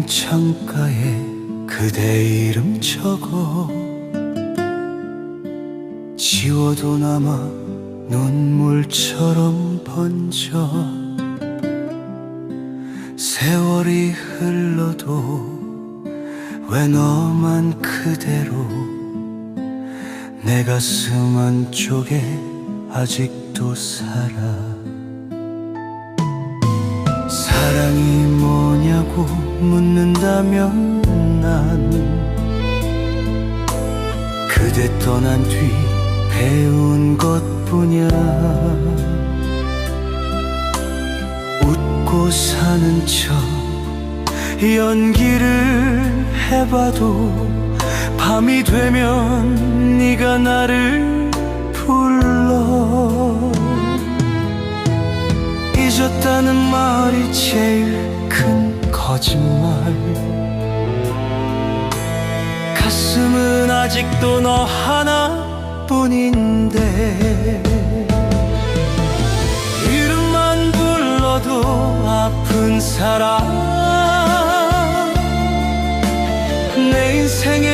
창가에 그대 이름 적어 지워도 남아 눈물처럼 번져 세월이 흘러도 왜 너만 그대로 내 가슴 안쪽에 아직도 살아? 사랑이 뭐 냐고 묻는다면 난 그대 떠난 뒤 배운 것뿐이야. 웃고 사는 척 연기를 해봐도 밤이 되면 네가 나를 불러. 잊었다는 말이 제일 큰 거짓말. 가슴은 아직도 너 하나뿐인데 이름만 불러도 아픈 사람. 내 인생에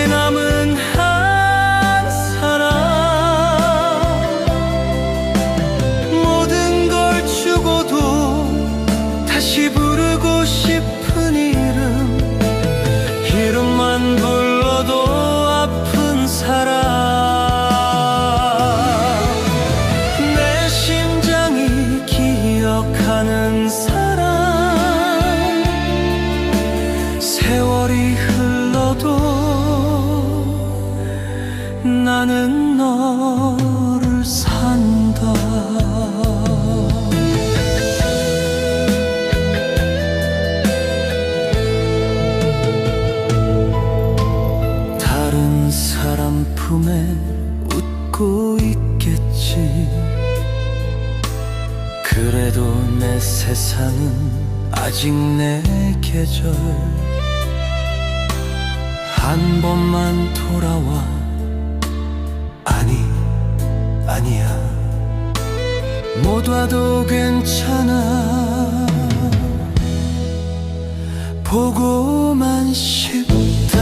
나는 너를 산다. 다른 사람 품에 웃고 있겠지. 그래도 내 세상은 아직 내 계절. 한 번만 돌아와 아니야. 못 와도 괜찮아. 보고만 싶다.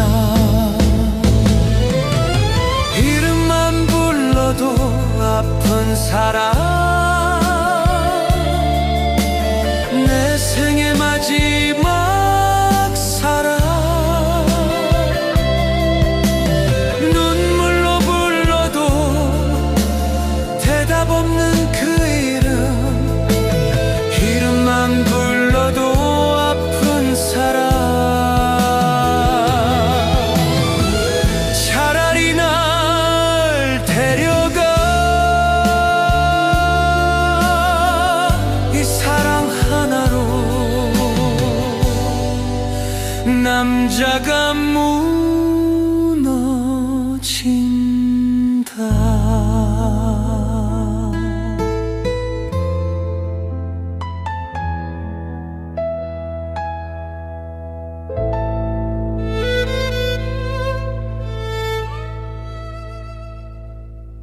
이름만 불러도 아픈 사람. 내 생의 마지 남자